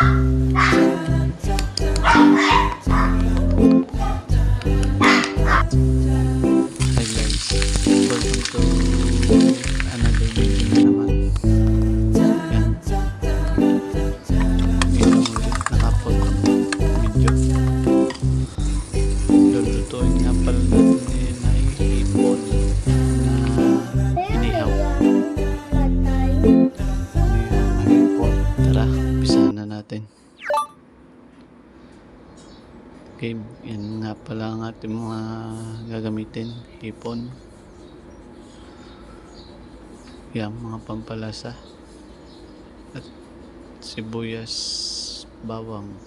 Hi guys, welcome to natin. Okay, yan nga pala ang ating mga gagamitin. Hipon. Yan, mga pampalasa. At sibuyas, bawang.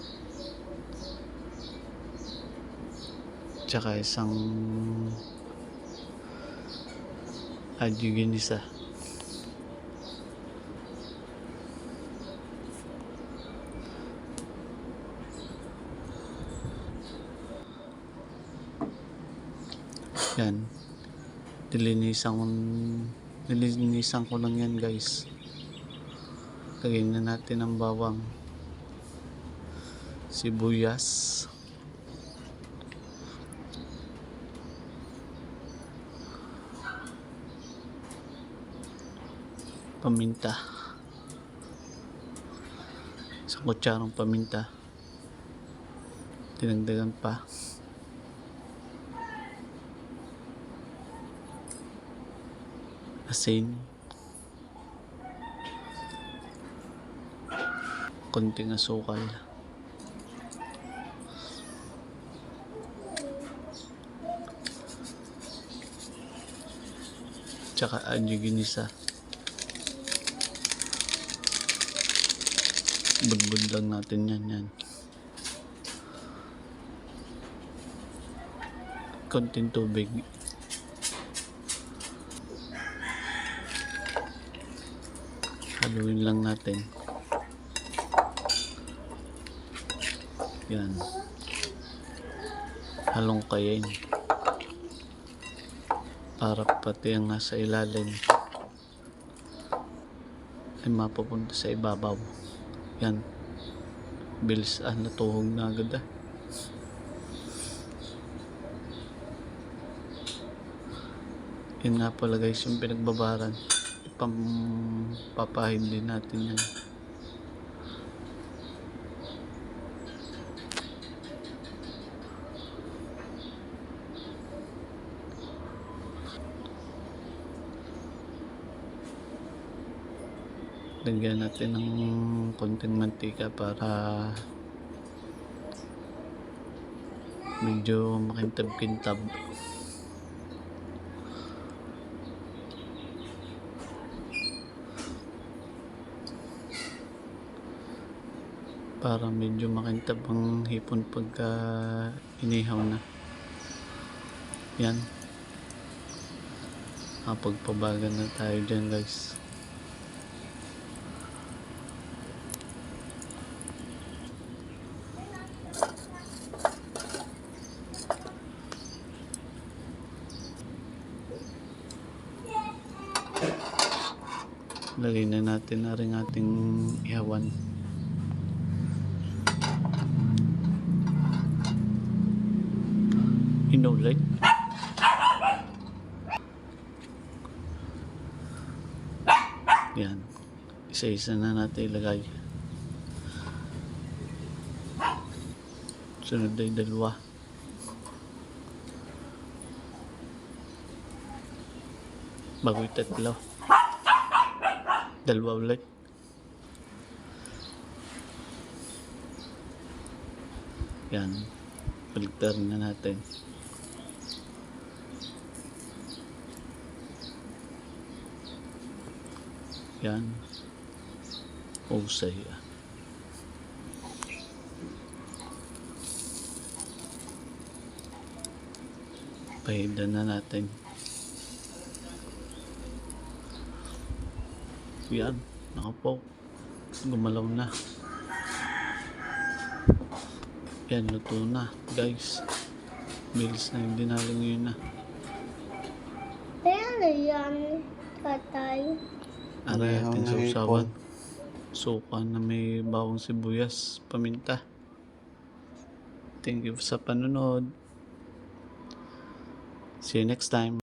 Tsaka isang adjuginisa. Yan. Nilinisan ko, nilinisan ko lang yan guys. Lagyan na natin ang bawang. Sibuyas. Paminta. Sa kutsarang paminta. Tinagdagan pa. Asin konting asukal tsaka adjuginisa budbud lang natin yan yan. Konting tubig haluin lang natin. Yan. Halong kayin para pati ang nasa ilalim. Ay mapapunta sa ibabaw. Yan. Bilis ah natuhog na agad ah. Yun nga pala guys yung pinagbabaran pampapahid din natin yan lagyan natin ng konting mantika para medyo makintab-kintab para medyo makintab ang hipon pagka inihaw na. Yan. Kapagpabagan na tayo dyan guys. Lagay na natin na rin ating ihawan Inulit. Yan. Isa-isa na natin ilagay. Sunod ay dalawa. Bago yung tatlo. Dalawa ulit. Yan. Baligtad na natin. Yan. Usay. ah. Pahidan na natin. Yan. Nakapo. Gumalaw na. Yan, luto na. Guys. Bilis na yung dinaling yun na. Ano yan, tatay? Aray Inihaw natin na sa usawan. Suka na may bawang sibuyas, paminta. Thank you sa panonood. See you next time.